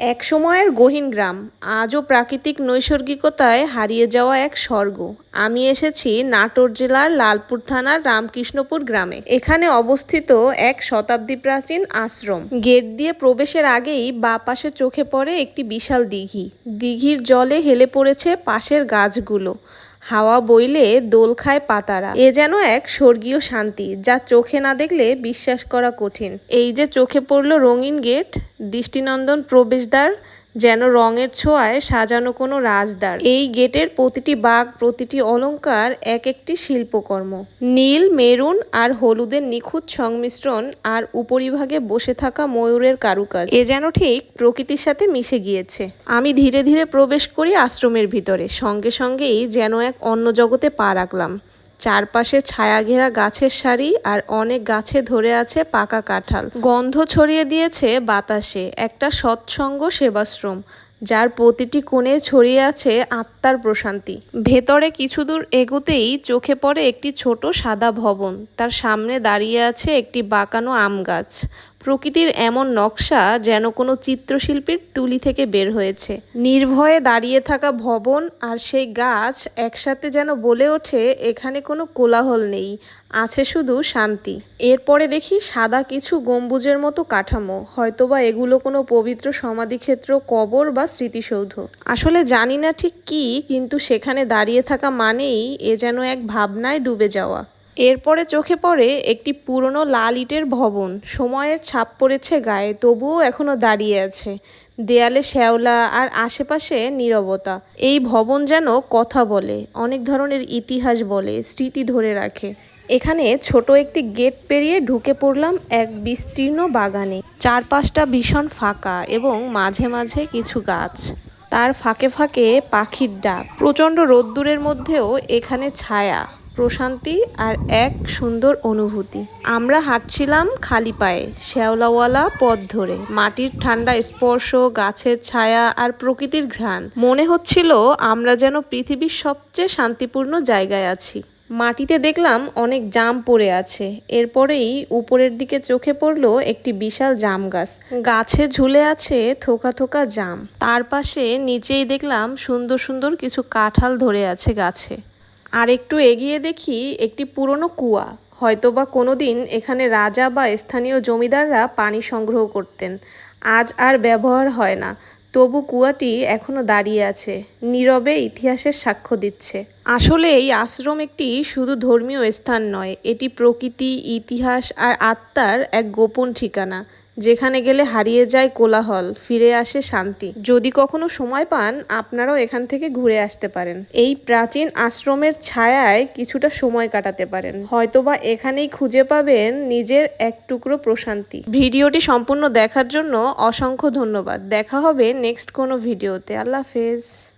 এক সময়ের গহীন গ্রাম, আজও প্রাকৃতিক নৈসর্গিকতায় হারিয়ে যাওয়া এক স্বর্গ। আমি এসেছি নাটোর জেলার লালপুর থানার রামকৃষ্ণপুর গ্রামে। এখানে অবস্থিত এক শতাব্দী প্রাচীন আশ্রম। গেট দিয়ে প্রবেশের আগেই বা পাশে চোখে পড়ে একটি বিশাল দিঘি। দিঘির জলে হেলে পড়েছে পাশের গাছগুলো। হাওয়া বইলে দোল খায় পাতারা। এ যেন এক স্বর্গীয় শান্তি, যা চোখে না দেখলে বিশ্বাস করা কঠিন। এই যে চোখে পড়ল রঙিন গেট, দৃষ্টিনন্দন প্রবেশদ্বার যেন রঙের ছোঁয়ায় সাজানো কোনো রাজদার এই গেটের প্রতিটি বাঘ প্রতিটি অলঙ্কার এক একটি শিল্পকর্ম। নীল, মেরুন আর হলুদের নিখুঁত সংমিশ্রণ আর উপরিভাগে বসে থাকা ময়ূরের কারুকাজ। এ যেন ঠিক প্রকৃতির সাথে মিশে গিয়েছে। আমি ধীরে ধীরে প্রবেশ করি আশ্রমের ভিতরে। সঙ্গে সঙ্গেই যেন এক অন্য জগতে পা রাখলাম। চারপাশে ছায়া ঘেরা গাছের সারি আর অনেক গাছে ধরে আছে পাকা কাঁঠাল। গন্ধ ছড়িয়ে দিয়েছে বাতাসে। একটা সৎসঙ্গ সেবাশ্রম, যার প্রতিটি কোণে ছড়িয়ে আছে আত্মার প্রশান্তি। ভেতরে কিছু দূর এগোতেই চোখে পড়ে একটি ছোট সাদা ভবন। তার সামনে দাঁড়িয়ে আছে একটি বাঁকানো আম গাছ। প্রকৃতির এমন নকশা যেন কোনো চিত্রশিল্পীর তুলি থেকে বের হয়েছে। নির্ভয়ে দাঁড়িয়ে থাকা ভবন আর সেই গাছ একসাথে যেন বলে ওঠে, এখানে কোনো কোলাহল নেই, আছে শুধু শান্তি। এরপরে দেখি সাদা কিছু গম্বুজের মতো কাঠামো, হয়তোবা এগুলো কোনো পবিত্র সমাধিক্ষেত্র, কবর বা স্মৃতিসৌধ। আসলে জানি না ঠিক কি, কিন্তু সেখানে দাঁড়িয়ে থাকা মানেই এ যেন এক ভাবনায় ডুবে যাওয়া। এরপরে চোখে পড়ে একটি পুরনো লাল ইটের ভবন। সময়ের ছাপ পড়েছে গায়ে, তবুও এখনও দাঁড়িয়ে আছে। দেয়ালে শ্যাওলা আর আশেপাশে নীরবতা। এই ভবন যেন কথা বলে, অনেক ধরনের ইতিহাস বলে, স্মৃতি ধরে রাখে। এখানে ছোট একটি গেট পেরিয়ে ঢুকে পড়লাম এক বিস্তীর্ণ বাগানে। চারপাশটা ভীষণ ফাঁকা এবং মাঝে মাঝে কিছু গাছ। তার ফাঁকে ফাঁকে পাখির ডাক। প্রচণ্ড রোদ্দুরের মধ্যেও এখানে ছায়া। প্রশান্তি আর এক সুন্দর অনুভূতি। আমরা হাঁটছিলাম খালি পায়ে, শ্যাওলাওয়ালা পথ ধরে, মাটির ঠান্ডা স্পর্শ, গাছের ছায়া আর প্রকৃতির ঘ্রাণ। মনে হচ্ছিল আমরা যেন পৃথিবীর সবচেয়ে শান্তিপূর্ণ জায়গায় আছি। মাটিতে দেখলাম অনেক জাম পড়ে আছে। এরপরেই উপরের দিকে চোখে পড়ল একটি বিশাল জাম গাছ। গাছে ঝুলে আছে থোকা থোকা জাম। তার পাশে নিচেই দেখলাম সুন্দর সুন্দর কিছু কাঁঠাল ধরে আছে গাছে। আর একটু এগিয়ে দেখি একটি পুরনো কুয়া। হয়তোবা কোনো দিন এখানে রাজা বা স্থানীয় জমিদাররা পানি সংগ্রহ করতেন। আজ আর ব্যবহার হয় না। তবু কুয়াটি এখনও দাঁড়িয়ে আছে। নীরবে ইতিহাসের সাক্ষ্য দিচ্ছে। আসলে এই আশ্রম একটি শুধু ধর্মীয় স্থান নয়, এটি প্রকৃতি, ইতিহাস আর আত্মার এক গোপন ঠিকানা। যেখানে গেলে হারিয়ে যায় কোলাহল, ফিরে আসে শান্তি। যদি কখনো সময় পান, আপনারাও এখান থেকে ঘুরে আসতে পারেন। এই প্রাচীন আশ্রমের ছায়ায় কিছুটা সময় কাটাতে পারেন। হয়তোবা এখানেই খুঁজে পাবেন নিজের এক টুকরো প্রশান্তি। ভিডিওটি সম্পূর্ণ দেখার জন্য অসংখ্য ধন্যবাদ। দেখা হবে নেক্সট কোনো ভিডিওতে। আল্লাহ হাফেজ।